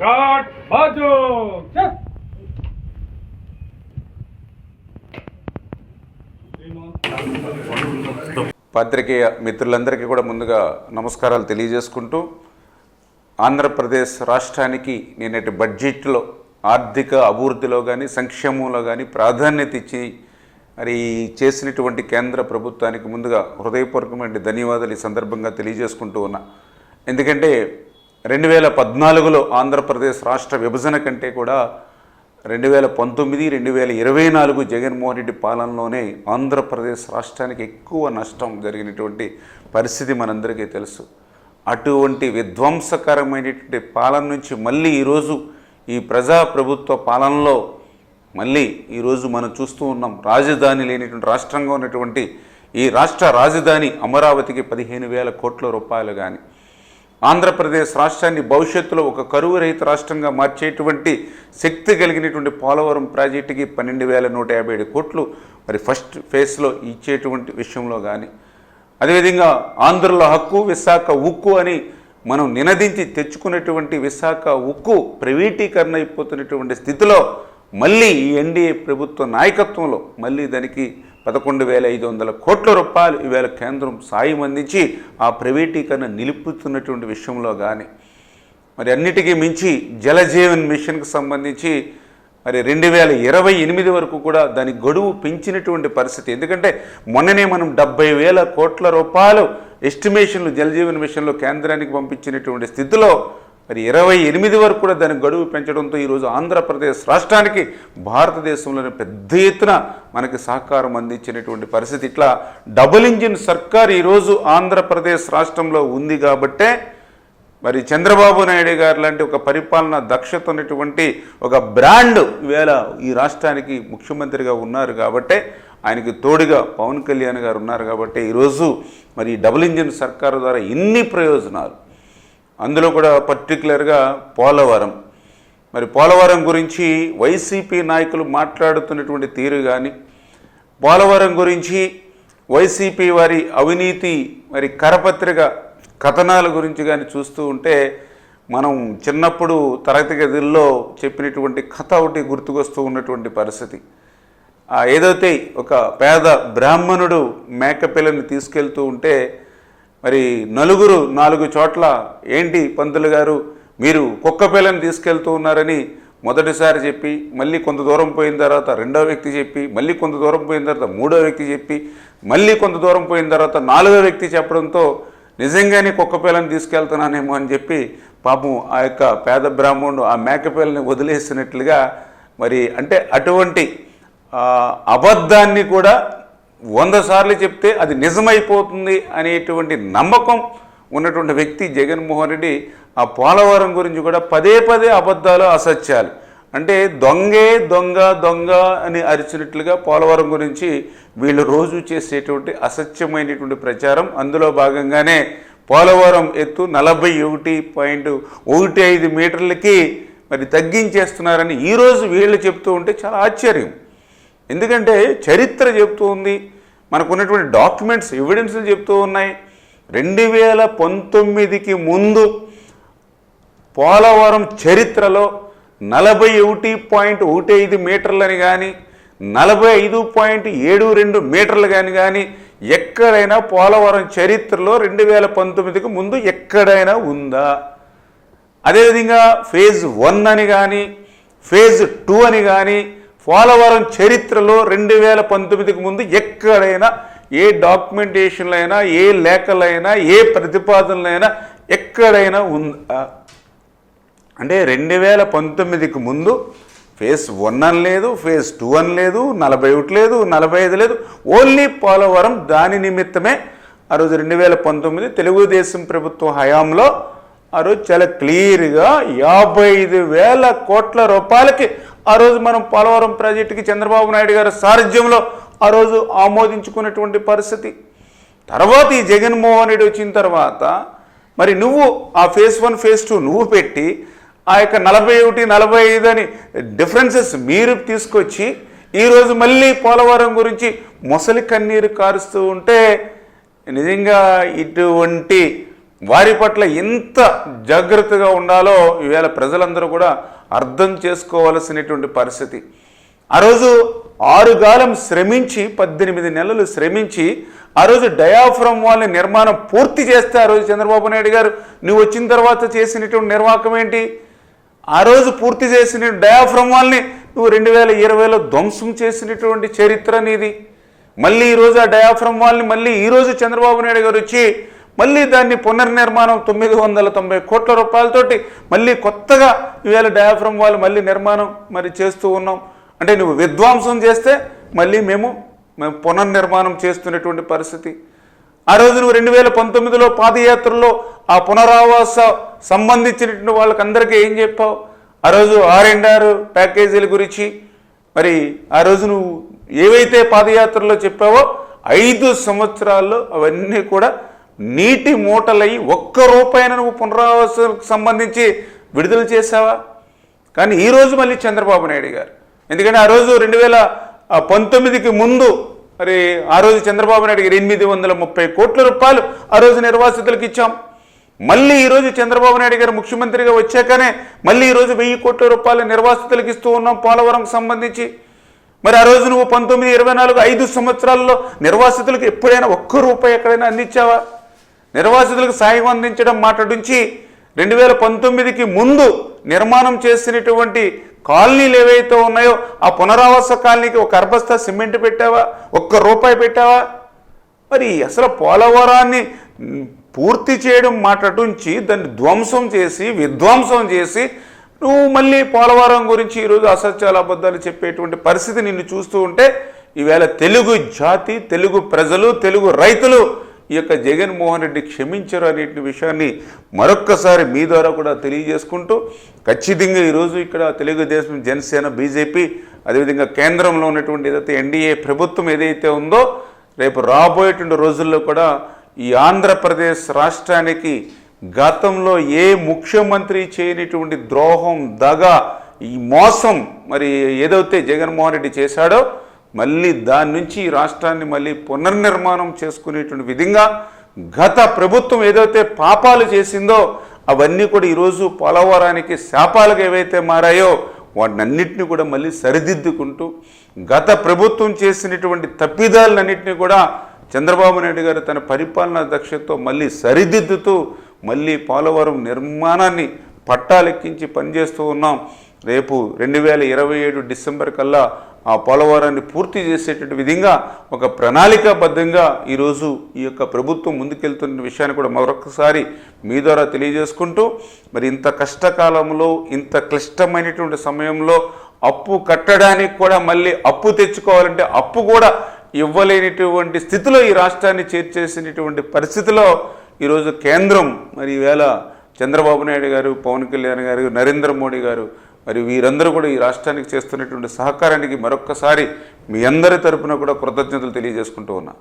ఘాట్ పాత్రికేయ మిత్రులందరికీ కూడా ముందుగా నమస్కారాలు తెలియజేసుకుంటూ ఆంధ్రప్రదేశ్ రాష్ట్రానికి నిన్నటి బడ్జెట్లో ఆర్థిక అభివృద్ధిలో కానీ సంక్షేమంలో కానీ ప్రాధాన్యత ఇచ్చి మరి చేసినటువంటి కేంద్ర ప్రభుత్వానికి ముందుగా హృదయపూర్వకమైన ధన్యవాదాలు ఈ సందర్భంగా తెలియజేసుకుంటూ ఉన్నా. ఎందుకంటే రెండు వేల పద్నాలుగులో ఆంధ్రప్రదేశ్ రాష్ట్ర విభజన కంటే కూడా రెండు వేల పంతొమ్మిది రెండు వేల ఇరవై నాలుగు జగన్మోహన్ రెడ్డి పాలనలోనే ఆంధ్రప్రదేశ్ రాష్ట్రానికి ఎక్కువ నష్టం జరిగినటువంటి పరిస్థితి మనందరికీ తెలుసు. అటువంటి విధ్వంసకరమైనటువంటి పాలన నుంచి మళ్ళీ ఈరోజు ఈ ప్రజా ప్రభుత్వ పాలనలో మళ్ళీ ఈరోజు మనం చూస్తూ ఉన్నాం. రాజధాని లేనిటువంటి రాష్ట్రంగా ఉన్నటువంటి ఈ రాష్ట్ర రాజధాని అమరావతికి పదిహేను వేల కోట్ల రూపాయలు కానీ ఆంధ్రప్రదేశ్ రాష్ట్రాన్ని భవిష్యత్తులో ఒక కరువు రహిత రాష్ట్రంగా మార్చేటువంటి శక్తి కలిగినటువంటి పోలవరం ప్రాజెక్టుకి పన్నెండు వేల నూట యాభై ఏడు కోట్లు మరి ఫస్ట్ ఫేజ్లో ఇచ్చేటువంటి విషయంలో కానీ అదేవిధంగా ఆంధ్రుల హక్కు విశాఖ ఉక్కు అని మనం నినదించి తెచ్చుకున్నటువంటి విశాఖ ఉక్కు ప్రైవేటీకరణ అయిపోతున్నటువంటి స్థితిలో మళ్ళీ ఈ ఎన్డీఏ ప్రభుత్వ నాయకత్వంలో మళ్ళీ దానికి పదకొండు వేల ఐదు వందల కోట్ల రూపాయలు ఈవేళ కేంద్రం సాయం అందించి ఆ ప్రైవేటీకరణ నిలుపుతున్నటువంటి విషయంలో కానీ మరి అన్నిటికీ మించి జలజీవన్ మిషన్కి సంబంధించి మరి రెండు వేల ఇరవై ఎనిమిది వరకు కూడా దాని గడువు పెంచినటువంటి పరిస్థితి. ఎందుకంటే మొన్ననే మనం డెబ్బై వేల కోట్ల రూపాయలు ఎస్టిమేషన్లు జలజీవన్ మిషన్లో కేంద్రానికి పంపించినటువంటి స్థితిలో మరి ఇరవై ఎనిమిది వరకు కూడా దాని గడువు పెంచడంతో ఈరోజు ఆంధ్రప్రదేశ్ రాష్ట్రానికి భారతదేశంలోని పెద్ద ఎత్తున మనకి సహకారం అందించినటువంటి పరిస్థితి. ఇట్లా డబుల్ ఇంజిన్ సర్కార్ ఈరోజు ఆంధ్రప్రదేశ్ రాష్ట్రంలో ఉంది కాబట్టే మరి చంద్రబాబు నాయుడు గారు లాంటి ఒక పరిపాలన దక్షత ఉన్నటువంటి ఒక బ్రాండ్ వేళ ఈ రాష్ట్రానికి ముఖ్యమంత్రిగా ఉన్నారు కాబట్టే ఆయనకి తోడుగా పవన్ కళ్యాణ్ గారు ఉన్నారు కాబట్టి ఈరోజు మరి డబుల్ ఇంజిన్ సర్కారు ద్వారా ఇన్ని ప్రయోజనాలు అందులో కూడా పర్టికులర్గా పోలవరం. మరి పోలవరం గురించి వైసీపీ నాయకులు మాట్లాడుతున్నటువంటి తీరు కానీ పోలవరం గురించి వైసీపీ వారి అవినీతి మరి కరపత్రిక కథనాల గురించి కానీ చూస్తూ ఉంటే మనం చిన్నప్పుడు తరగతి గదుల్లో చెప్పినటువంటి కథ ఒకటి గుర్తుకొస్తూ ఉన్నటువంటి పరిస్థితి. ఆ ఏదైతే ఒక పేద బ్రాహ్మణుడు మేకపిల్లని తీసుకెళ్తూ ఉంటే మరి నలుగురు నాలుగు చోట్ల ఏంటి పంతులు గారు? మీరు కుక్క పిల్లని తీసుకెళ్తూ ఉన్నారని మొదటిసారి చెప్పి మళ్ళీ కొంత దూరం పోయిన తర్వాత రెండో వ్యక్తి చెప్పి మళ్ళీ కొంత దూరం పోయిన తర్వాత మూడో వ్యక్తి చెప్పి మళ్ళీ కొంత దూరం పోయిన తర్వాత నాలుగో వ్యక్తి చెప్పడంతో నిజంగానే కుక్క పిల్లని తీసుకెళ్తున్నానేమో అని చెప్పి పాపం ఆ యొక్క పేద బ్రాహ్మణుడు ఆ మేకపిల్లని వదిలేసినట్లుగా మరి అంటే అటువంటి అబద్ధాన్ని కూడా వంద సార్లు చెప్తే అది నిజమైపోతుంది అనేటువంటి నమ్మకం ఉన్నటువంటి వ్యక్తి జగన్మోహన్ రెడ్డి ఆ పోలవరం గురించి కూడా పదే పదే అబద్ధాలు అసత్యాలు. అంటే దొంగే దొంగ దొంగ అని అరిచినట్లుగా పోలవరం గురించి వీళ్ళు రోజు చేసేటువంటి అసత్యమైనటువంటి ప్రచారం. అందులో భాగంగానే పోలవరం ఎత్తు నలభై ఒకటి పాయింట్ ఒకటి ఐదు మీటర్లకి మరి తగ్గించేస్తున్నారని ఈరోజు వీళ్ళు చెప్తూ ఉంటే చాలా ఆశ్చర్యం. ఎందుకంటే చరిత్ర చెప్తూ ఉంది. మనకు ఉన్నటువంటి డాక్యుమెంట్స్ ఎవిడెన్స్లు చెప్తూ ఉన్నాయి. రెండు వేల పంతొమ్మిదికి ముందు పోలవరం చరిత్రలో నలభై ఒకటి పాయింట్ ఒకటి ఐదు మీటర్లని కానీ నలభై ఐదు పాయింట్ ఏడు రెండు మీటర్లు కానీ కానీ ఎక్కడైనా పోలవరం చరిత్రలో రెండు వేల పంతొమ్మిదికి ముందు ఎక్కడైనా ఉందా? అదేవిధంగా ఫేజ్ వన్ అని కానీ ఫేజ్ టూ అని కానీ పోలవరం చరిత్రలో రెండు వేల పంతొమ్మిదికి ముందు ఎక్కడైనా ఏ డాక్యుమెంటేషన్లైనా అయినా ఏ లేఖలైనా ఏ ప్రతిపాదనలైనా ఎక్కడైనా ఉందా అంటే రెండు వేల పంతొమ్మిదికి ముందు ఫేజ్ వన్ అని లేదు ఫేజ్ టూ అని లేదు నలభై ఒకటి లేదు నలభై ఐదు లేదు. ఓన్లీ పోలవరం దాని నిమిత్తమే ఆ రోజు రెండు వేల పంతొమ్మిది తెలుగుదేశం ప్రభుత్వ హయాంలో ఆ రోజు చాలా క్లియర్గా యాభై ఐదు వేల కోట్ల రూపాయలకి ఆ రోజు మనం పోలవరం ప్రాజెక్టుకి చంద్రబాబు నాయుడు గారి సారథ్యంలో ఆ రోజు ఆమోదించుకున్నటువంటి పరిస్థితి. తర్వాత ఈ జగన్మోహన్ రెడ్డి వచ్చిన తర్వాత మరి నువ్వు ఆ ఫేస్ వన్ ఫేస్ టూ నువ్వు పెట్టి ఆ యొక్క నలభై ఒకటి నలభై ఐదు అని డిఫరెన్సెస్ మీరు తీసుకొచ్చి ఈరోజు మళ్ళీ పోలవరం గురించి మొసలి కన్నీరు కారుస్తూ ఉంటే నిజంగా ఇటువంటి వారి పట్ల ఎంత జాగ్రత్తగా ఉండాలో ఈవేళ ప్రజలందరూ కూడా అర్థం చేసుకోవలసినటువంటి పరిస్థితి. ఆ రోజు ఆరుగాలం శ్రమించి పద్దెనిమిది నెలలు శ్రమించి ఆ రోజు డయాఫ్రమ్ వాళ్ళ నిర్మాణం పూర్తి చేస్తే ఆ రోజు చంద్రబాబు నాయుడు గారు నువ్వు వచ్చిన తర్వాత చేసినటువంటి నిర్వాహకం ఏంటి? ఆ రోజు పూర్తి చేసిన డయాఫ్రమ్ వాళ్ళని నువ్వు రెండు వేల ఇరవైలో ధ్వంసం చేసినటువంటి చరిత్ర నీది. మళ్ళీ ఈరోజు ఆ డయాఫ్రమ్ వాళ్ళని మళ్ళీ ఈరోజు చంద్రబాబు నాయుడు గారు వచ్చి మళ్ళీ దాన్ని పునర్నిర్మాణం తొమ్మిది వందల తొంభై కోట్ల రూపాయలతోటి మళ్ళీ కొత్తగా ఇవాళ డయాఫ్రమ్ వాళ్ళు మళ్ళీ నిర్మాణం మరి చేస్తూ ఉన్నాం. అంటే నువ్వు విధ్వంసం చేస్తే మళ్ళీ మేము మేము పునర్నిర్మాణం చేస్తున్నటువంటి పరిస్థితి. ఆ రోజు నువ్వు రెండు వేల పంతొమ్మిదిలో పాదయాత్రలో ఆ పునరావాస సంబంధించినటువంటి వాళ్ళకందరికీ ఏం చెప్పావు? ఆ రోజు ఆర్ఎండ్ఆర్ ప్యాకేజీల గురించి మరి ఆ రోజు నువ్వు ఏవైతే పాదయాత్రలో చెప్పావో ఐదు సంవత్సరాల్లో అవన్నీ కూడా నీటి మూటలై ఒక్క రూపాయిన నువ్వు పునరావాసాలకు సంబంధించి విడుదల చేశావా? కానీ ఈరోజు మళ్ళీ చంద్రబాబు నాయుడు గారు. ఎందుకంటే ఆ రోజు రెండు వేల పంతొమ్మిదికి ముందు మరి ఆ రోజు చంద్రబాబు నాయుడు గారు ఎనిమిది వందల ముప్పై కోట్ల రూపాయలు ఆ రోజు నిర్వాసితులకు ఇచ్చాం. మళ్ళీ ఈరోజు చంద్రబాబు నాయుడు గారు ముఖ్యమంత్రిగా వచ్చాకనే మళ్ళీ ఈరోజు వెయ్యి కోట్ల రూపాయలు నిర్వాసితులకు ఇస్తూ ఉన్నాం పోలవరంకి సంబంధించి. మరి ఆ రోజు నువ్వు పంతొమ్మిది ఇరవై నాలుగు ఐదు సంవత్సరాల్లో నిర్వాసితులకు ఎప్పుడైనా ఒక్క రూపాయి ఎక్కడైనా అందించావా? నిర్వాసితులకు సాయం అందించడం మాట్లాడించి రెండు వేల పంతొమ్మిదికి ముందు నిర్మాణం చేసినటువంటి కాలనీలు ఏవైతే ఉన్నాయో ఆ పునరావాస కాలనీకి ఒక అర్బస్తా సిమెంట్ పెట్టావా? ఒక్క రూపాయి పెట్టావా? మరి అసలు పోలవరాన్ని పూర్తి చేయడం మాటటుంచి దాన్ని ధ్వంసం చేసి విధ్వంసం చేసి నువ్వు మళ్ళీ పోలవరం గురించి ఈరోజు అసత్యాల అబద్ధాలు చెప్పేటువంటి పరిస్థితి నిన్ను చూస్తూ ఉంటే ఈవేళ తెలుగు జాతి తెలుగు ప్రజలు తెలుగు రైతులు ఈ యొక్క జగన్మోహన్ రెడ్డి క్షమించరు అనే విషయాన్ని మరొక్కసారి మీ ద్వారా కూడా తెలియజేసుకుంటూ ఖచ్చితంగా ఈరోజు ఇక్కడ తెలుగుదేశం జనసేన బీజేపీ అదేవిధంగా కేంద్రంలో ఉన్నటువంటి ఏదైతే ఎన్డీఏ ప్రభుత్వం ఏదైతే ఉందో రేపు రాబోయేటువంటి రోజుల్లో కూడా ఈ ఆంధ్రప్రదేశ్ రాష్ట్రానికి గతంలో ఏ ముఖ్యమంత్రి చేయనటువంటి ద్రోహం దగ ఈ మోసం మరి ఏదైతే జగన్మోహన్ రెడ్డి చేశాడో మళ్ళీ దాని నుంచి ఈ రాష్ట్రాన్ని మళ్ళీ పునర్నిర్మాణం చేసుకునేటువంటి విధంగా గత ప్రభుత్వం ఏదైతే పాపాలు చేసిందో అవన్నీ కూడా ఈరోజు పోలవరానికి శాపాలుగా ఏవైతే మారాయో వాటినన్నింటినీ కూడా మళ్ళీ సరిదిద్దుకుంటూ గత ప్రభుత్వం చేసినటువంటి తప్పిదాలన్నింటినీ కూడా చంద్రబాబు నాయుడు గారు తన పరిపాలనా దక్షతతో మళ్ళీ సరిదిద్దుతూ మళ్ళీ పోలవరం నిర్మాణాన్ని పట్టాలెక్కించి పనిచేస్తూ ఉన్నాం. రేపు రెండు వేల ఇరవై ఏడు డిసెంబర్ కల్లా ఆ పోలవరాన్ని పూర్తి చేసేటటువంటి విధంగా ఒక ప్రణాళికాబద్ధంగా ఈరోజు ఈ యొక్క ప్రభుత్వం ముందుకెళ్తున్న విషయాన్ని కూడా మరొకసారి మీ ద్వారా తెలియజేసుకుంటూ మరి ఇంత కష్టకాలంలో ఇంత క్లిష్టమైనటువంటి సమయంలో అప్పు కట్టడానికి కూడా మళ్ళీ అప్పు తెచ్చుకోవాలంటే అప్పు కూడా ఇవ్వలేనిటువంటి స్థితిలో ఈ రాష్ట్రాన్ని చేర్చేసినటువంటి పరిస్థితిలో ఈరోజు కేంద్రం మరి ఈవేళ చంద్రబాబు నాయుడు గారు పవన్ కళ్యాణ్ గారు నరేంద్ర మోడీ గారు మరి వీరందరూ కూడా ఈ రాష్ట్రానికి చేస్తున్నటువంటి సహకారానికి మరొక్కసారి మీ అందరి తరపున కూడా కృతజ్ఞతలు తెలియజేసుకుంటూ ఉన్నా.